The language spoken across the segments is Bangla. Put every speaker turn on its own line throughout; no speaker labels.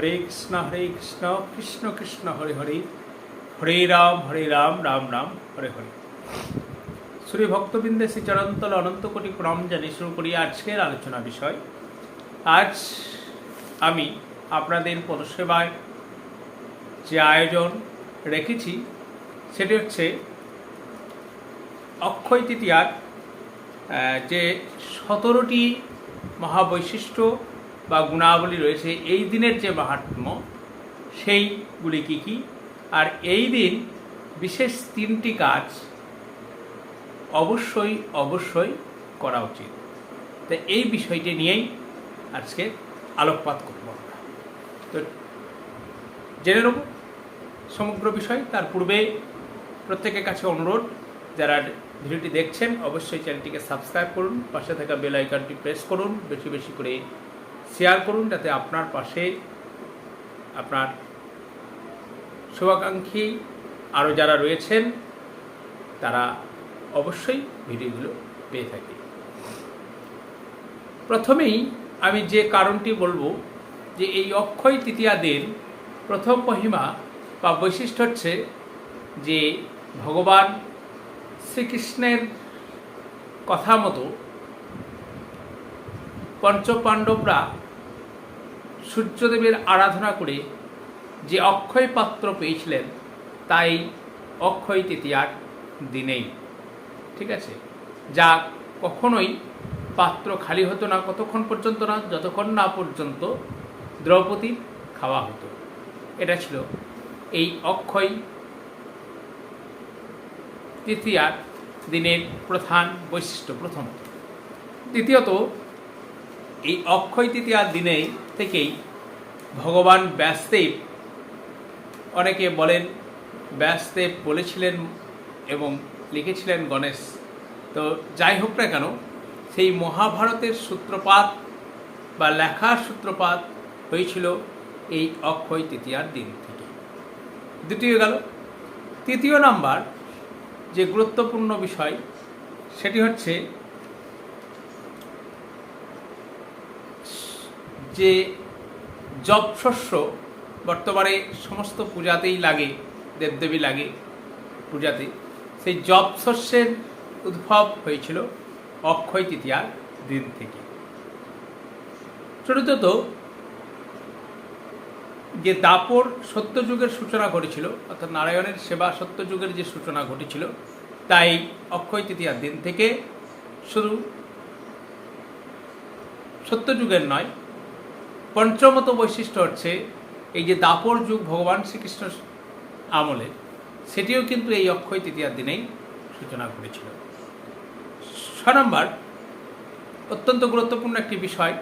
হরে কৃষ্ণ হরে কৃষ্ণ কৃষ্ণ কৃষ্ণ হরে হরে হরে রাম হরে রাম রাম রাম হরে হরে শ্রী ভক্তবৃন্দে শ্রী চরন্তল অনন্ত কোটি প্রণাম জানিয়ে শুরু করি আজকের আলোচনা বিষয় আজ আমি আপনাদের পদসেবায় যে আয়োজন রেখেছি সেটি হচ্ছে অক্ষয় তৃতীয়ার যে সতেরোটি মহাবৈশিষ্ট্য বা গুণাবলী রয়েছে এই দিনের যে মাহাত্ম সেইগুলি কী কী আর এই দিন বিশেষ তিনটি কাজ অবশ্যই অবশ্যই করা উচিত তো এই বিষয়টি নিয়েই আজকে আলোকপাত করব আমরা তো জেনে নেব সমগ্র বিষয় তার পূর্বে প্রত্যেকের কাছে অনুরোধ যারা ভিডিওটি দেখছেন অবশ্যই চ্যানেলটিকে সাবস্ক্রাইব করুন পাশে থাকা বেল আইকনটি প্রেস করুন বেশি বেশি করে শেয়ার করুন যাতে আপনার পাশে আপনার শুভাকাঙ্ক্ষী আরও যারা রয়েছেন তারা অবশ্যই ভিডিওগুলো পেয়ে থাকে প্রথমেই আমি যে কারণটি বলবো যে এই অক্ষয় তৃতীয়াদের দিন প্রথম মহিমা বা বৈশিষ্ট্য হচ্ছে যে ভগবান শ্রীকৃষ্ণের কথা মতো পঞ্চপাণ্ডবরা সূর্যদেবের আরাধনা করে যে অক্ষয় পাত্র পেয়েছিলেন তাই অক্ষয় তৃতীয়ার দিনেই ঠিক আছে যা কখনোই পাত্র খালি হতো না কতক্ষণ পর্যন্ত না যতক্ষণ না পর্যন্ত দ্রৌপদী খাওয়া হতো এটা ছিল এই অক্ষয় তৃতীয়ার দিনের প্রধান বৈশিষ্ট্য প্রথমত দ্বিতীয়ত এই অক্ষয় তৃতীয়ার দিনেই থেকেই ভগবান ব্যাসদেব অনেকে বলেন ব্যাসদেব বলেছিলেন এবং লিখেছিলেন গণেশ তো যাই হোক না কেন সেই মহাভারতের সূত্রপাত বা লেখার সূত্রপাত হয়েছিল এই অক্ষয় তৃতীয়ার দিন থেকে দ্বিতীয় গেল তৃতীয় নাম্বার যে গুরুত্বপূর্ণ বিষয় সেটি হচ্ছে যে জব শস্য বর্তমানে সমস্ত পূজাতেই লাগে দেবদেবী লাগে পূজাতে সেই জব শস্যের উদ্ভব হয়েছিল অক্ষয় তৃতীয়ার দিন থেকে চতুর্থত যে দাপর সত্যযুগের সূচনা ঘটেছিল অর্থাৎ নারায়ণের সেবা সত্যযুগের যে সূচনা ঘটেছিল তাই অক্ষয় তৃতীয়ার দিন থেকে শুধু সত্যযুগের নয় পঞ্চমত বৈশিষ্ট্য হচ্ছে এই যে দাপর যুগ ভগবান শ্রীকৃষ্ণ আমলে সেটিও কিন্তু এই অক্ষয় তৃতীয়ার দিনেই সূচনা করেছিল ছ নম্বর অত্যন্ত গুরুত্বপূর্ণ একটি বিষয়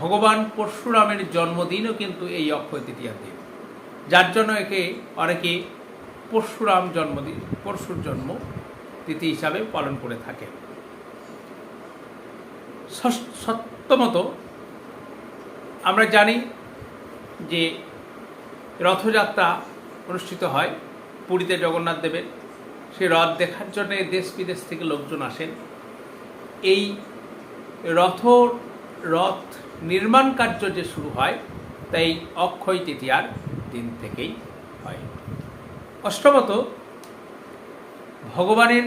ভগবান পরশুরামের জন্মদিনও কিন্তু এই অক্ষয় তৃতীয়ার দিন যার জন্য একে অনেকে পরশুরাম জন্মদিন পরশুর জন্ম তিথি হিসাবে পালন করে থাকে সপ্তমত আমরা জানি যে রথযাত্রা অনুষ্ঠিত হয় পুরীতে জগন্নাথ দেবের সে রথ দেখার জন্য দেশ বিদেশ থেকে লোকজন আসেন এই রথ রথ নির্মাণ কার্য যে শুরু হয় তাই অক্ষয় তৃতীয়ার দিন থেকেই হয় অষ্টমত ভগবানের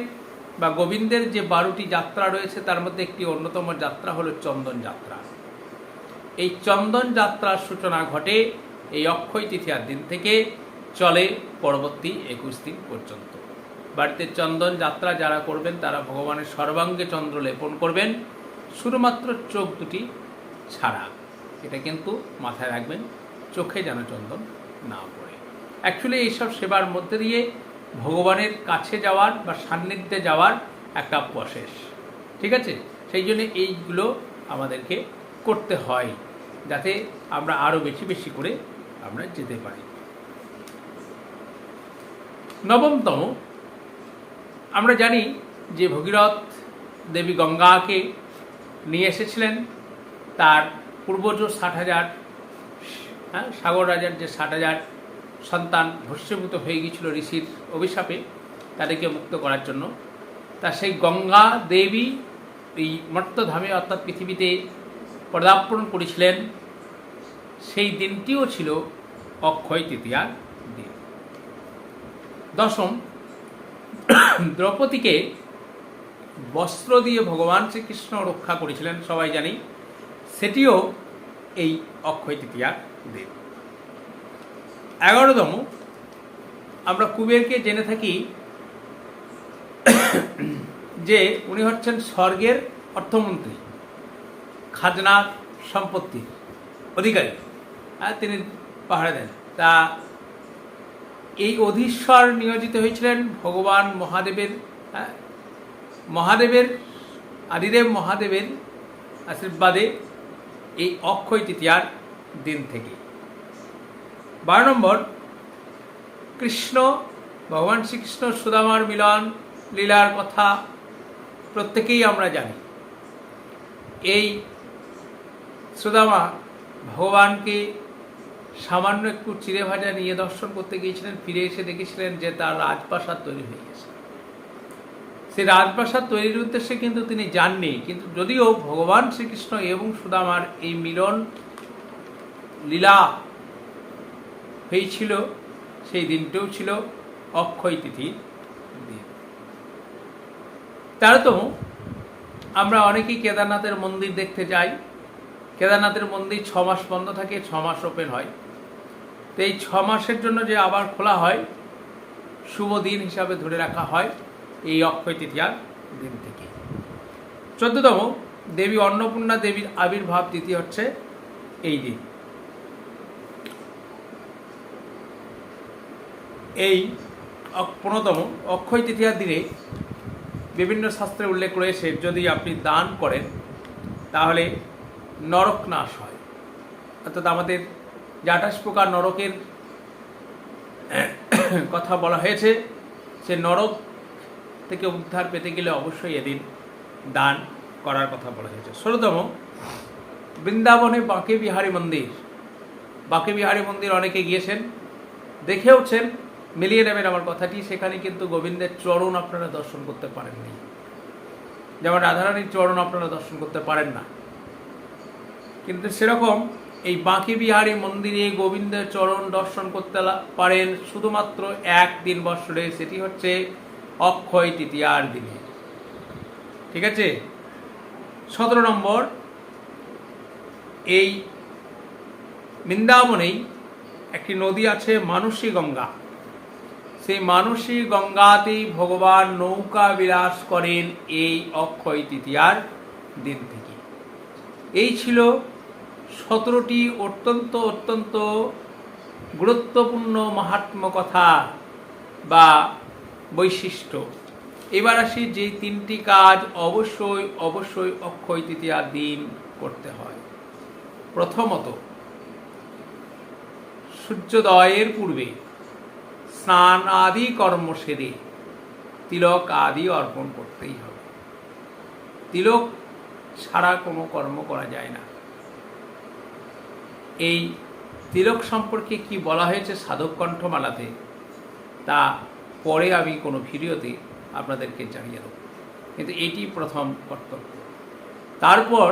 বা গোবিন্দের যে বারোটি যাত্রা রয়েছে তার মধ্যে একটি অন্যতম যাত্রা হলো চন্দন যাত্রা এই চন্দন যাত্রার সূচনা ঘটে এই অক্ষয় তিথিয়ার দিন থেকে চলে পরবর্তী একুশ দিন পর্যন্ত বাড়িতে চন্দন যাত্রা যারা করবেন তারা ভগবানের সর্বাঙ্গে চন্দ্র লেপন করবেন শুধুমাত্র চোখ দুটি ছাড়া এটা কিন্তু মাথায় রাখবেন চোখে যেন চন্দন না পড়ে অ্যাকচুয়ালি এইসব সেবার মধ্যে দিয়ে ভগবানের কাছে যাওয়ার বা সান্নিধ্যে যাওয়ার একটা প্রসেস ঠিক আছে সেই জন্য এইগুলো আমাদেরকে করতে হয় যাতে আমরা আরও বেশি বেশি করে আমরা যেতে পারি নবমতম আমরা জানি যে ভগীরথ দেবী গঙ্গাকে নিয়ে এসেছিলেন তার পূর্বজ ষাট হাজার হ্যাঁ সাগর রাজার যে ষাট হাজার সন্তান ভস্যভূত হয়ে গিয়েছিল ঋষির অভিশাপে তাদেরকে মুক্ত করার জন্য তা সেই গঙ্গা দেবী এই মর্তধামে অর্থাৎ পৃথিবীতে পদার্পণ করেছিলেন সেই দিনটিও ছিল অক্ষয় তৃতীয়ার দিন দশম দ্রৌপদীকে বস্ত্র দিয়ে ভগবান শ্রীকৃষ্ণ রক্ষা করেছিলেন সবাই জানি সেটিও এই অক্ষয় তৃতীয়ার দিন এগারোতম আমরা কুবেরকে জেনে থাকি যে উনি হচ্ছেন স্বর্গের অর্থমন্ত্রী খাজনার সম্পত্তি অধিকারী তিনি পাহাড়ে দেন তা এই অধীশ্বর নিয়োজিত হয়েছিলেন ভগবান মহাদেবের হ্যাঁ? মহাদেবের আদিদেব মহাদেবের আশীর্বাদে এই অক্ষয় তৃতীয়ার দিন থেকে বারো নম্বর কৃষ্ণ ভগবান শ্রীকৃষ্ণ সুদামার মিলন লীলার কথা প্রত্যেকেই আমরা জানি এই শ্রোতামা ভগবানকে সামান্য একটু চিড়ে ভাজা নিয়ে দর্শন করতে গিয়েছিলেন ফিরে এসে দেখেছিলেন যে তার রাজপ্রাসাদ তৈরি হয়ে গেছে সেই রাজপ্রাসাদ তৈরির উদ্দেশ্যে কিন্তু তিনি যাননি কিন্তু যদিও ভগবান শ্রীকৃষ্ণ এবং সুদামার এই মিলন লীলা হয়েছিল সেই দিনটিও ছিল অক্ষয় তিথি তারতম আমরা অনেকেই কেদারনাথের মন্দির দেখতে যাই কেদারনাথের মন্দির ছ মাস বন্ধ থাকে ছ মাস ওপেন হয় তো এই ছ মাসের জন্য যে আবার খোলা হয় শুভ দিন হিসাবে ধরে রাখা হয় এই অক্ষয় তৃতীয়ার দিন থেকে চোদ্দতম দেবী অন্নপূর্ণা দেবীর আবির্ভাব তিথি হচ্ছে এই দিন এই পনেরোতম অক্ষয় তৃতীয়ার দিনে বিভিন্ন শাস্ত্রে উল্লেখ রয়েছে যদি আপনি দান করেন তাহলে নরক নাশ হয় অর্থাৎ আমাদের যে আঠাশ প্রকার নরকের কথা বলা হয়েছে সে নরক থেকে উদ্ধার পেতে গেলে অবশ্যই এদিন দান করার কথা বলা হয়েছে ষোলোতম বৃন্দাবনে বাঁকে বিহারী মন্দির বাঁকে বিহারী মন্দির অনেকে গিয়েছেন দেখেওছেন মিলিয়ে নেবেন আমার কথাটি সেখানে কিন্তু গোবিন্দের চরণ আপনারা দর্শন করতে পারেননি যেমন রাধারানীর চরণ আপনারা দর্শন করতে পারেন না কিন্তু সেরকম এই বাঁকি বিহারী মন্দিরে গোবিন্দের চরণ দর্শন করতে পারেন শুধুমাত্র একদিন বৎসরে সেটি হচ্ছে অক্ষয় তৃতীয়ার দিনে ঠিক আছে সতেরো নম্বর এই বৃন্দাবনেই একটি নদী আছে মানসী গঙ্গা সেই মানসী গঙ্গাতেই ভগবান নৌকা বিরাজ করেন এই অক্ষয় তৃতীয়ার দিন থেকে এই ছিল সতেরোটি অত্যন্ত অত্যন্ত গুরুত্বপূর্ণ মাহাত্ম কথা বা বৈশিষ্ট্য এবার আসি যে তিনটি কাজ অবশ্যই অবশ্যই অক্ষয় তৃতীয়ার দিন করতে হয় প্রথমত সূর্যোদয়ের পূর্বে স্নান আদি কর্ম সেরে তিলক আদি অর্পণ করতেই হবে তিলক ছাড়া কোনো কর্ম করা যায় না এই তিলক সম্পর্কে কি বলা হয়েছে সাধক কণ্ঠমালাতে তা পরে আমি কোনো ভিডিওতে আপনাদেরকে জানিয়ে দেব কিন্তু এটি প্রথম কর্তব্য তারপর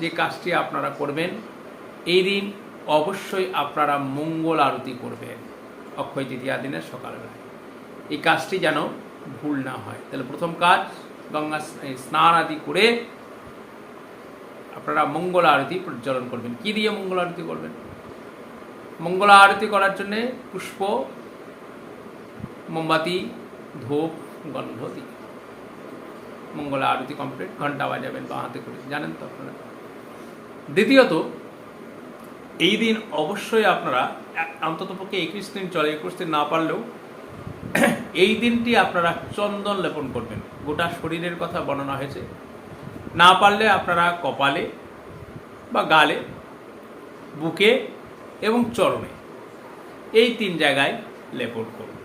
যে কাজটি আপনারা করবেন এই দিন অবশ্যই আপনারা মঙ্গল আরতি করবেন অক্ষয় তৃতীয়া দিনের সকালবেলায় এই কাজটি যেন ভুল না হয় তাহলে প্রথম কাজ গঙ্গা স্নান আদি করে আপনারা মঙ্গল আরতি প্রজ্বলন করবেন কি দিয়ে মঙ্গল আরতি করবেন মঙ্গল আরতি করার জন্যে পুষ্প মোমবাতি ধূপ গন্ধ দিয়ে মঙ্গল আরতি কমপ্লিট ঘন্টা বাজাবেন বা হাতে করে জানেন তো আপনারা দ্বিতীয়ত এই দিন অবশ্যই আপনারা অন্তত পক্ষে একুশ দিন চলে একুশ দিন না পারলেও এই দিনটি আপনারা চন্দন লেপন করবেন গোটা শরীরের কথা বর্ণনা হয়েছে না পারলে আপনারা কপালে বা গালে বুকে এবং চরমে এই তিন জায়গায় লেপট করুন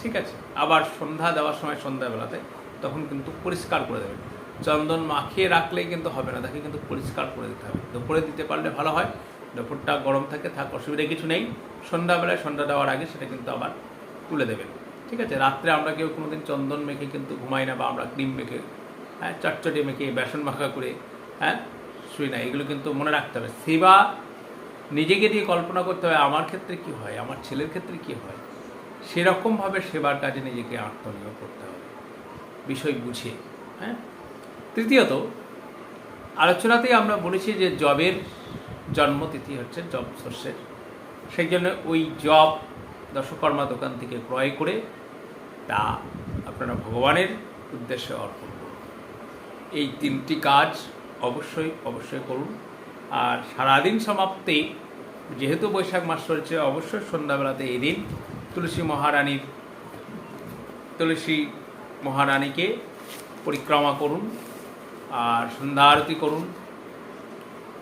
ঠিক আছে আবার সন্ধ্যা দেওয়ার সময় সন্ধ্যাবেলাতে তখন কিন্তু পরিষ্কার করে দেবেন চন্দন মাখিয়ে রাখলেই কিন্তু হবে না তাকে কিন্তু পরিষ্কার করে দিতে হবে দুপুরে দিতে পারলে ভালো হয় দুপুরটা গরম থাকে থাক অসুবিধা কিছু নেই সন্ধ্যাবেলায় সন্ধ্যা দেওয়ার আগে সেটা কিন্তু আবার তুলে দেবেন ঠিক আছে রাত্রে আমরা কেউ কোনো দিন চন্দন মেখে কিন্তু ঘুমাই না বা আমরা ক্রিম মেখে হ্যাঁ চটচটে মেখে বেসন মাখা করে হ্যাঁ শুই না এগুলো কিন্তু মনে রাখতে হবে সেবা নিজেকে দিয়ে কল্পনা করতে হয় আমার ক্ষেত্রে কি হয় আমার ছেলের ক্ষেত্রে কি হয় সেরকমভাবে সেবার কাজে নিজেকে আত্মনিয়োগ করতে হবে বিষয় বুঝে হ্যাঁ তৃতীয়ত আলোচনাতেই আমরা বলেছি যে জবের জন্মতিথি হচ্ছে জব সোর্সের সেই জন্য ওই জব দশকর্মা দোকান থেকে ক্রয় করে তা আপনারা ভগবানের উদ্দেশ্যে অর্পণ এই তিনটি কাজ অবশ্যই অবশ্যই করুন আর সারাদিন সমাপ্তি যেহেতু বৈশাখ মাস চলছে অবশ্যই সন্ধ্যাবেলাতে এই দিন তুলসী মহারানীর তুলসী মহারানীকে পরিক্রমা করুন আর সন্ধ্যা আরতি করুন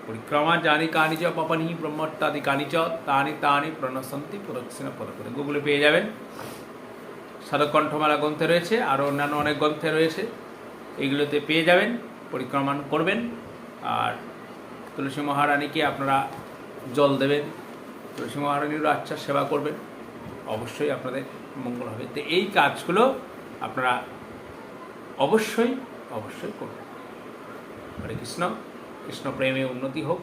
পরিক্রমা জানি কানি চ পাপানি ব্রহ্মত্যাদি কানি চ তানি তানি প্রণসন্তি প্রদক্ষিণা পদ করে গুগলে পেয়ে যাবেন সাধকণ্ঠমালা গ্রন্থে রয়েছে আরও অন্যান্য অনেক গ্রন্থে রয়েছে এগুলোতে পেয়ে যাবেন পরিক্রমণ করবেন আর তুলসী মহারানীকে আপনারা জল দেবেন তুলসী মহারানীরও আচ্ছা সেবা করবেন অবশ্যই আপনাদের মঙ্গল হবে তো এই কাজগুলো আপনারা অবশ্যই অবশ্যই করবেন হরে কৃষ্ণ কৃষ্ণ প্রেমে উন্নতি হোক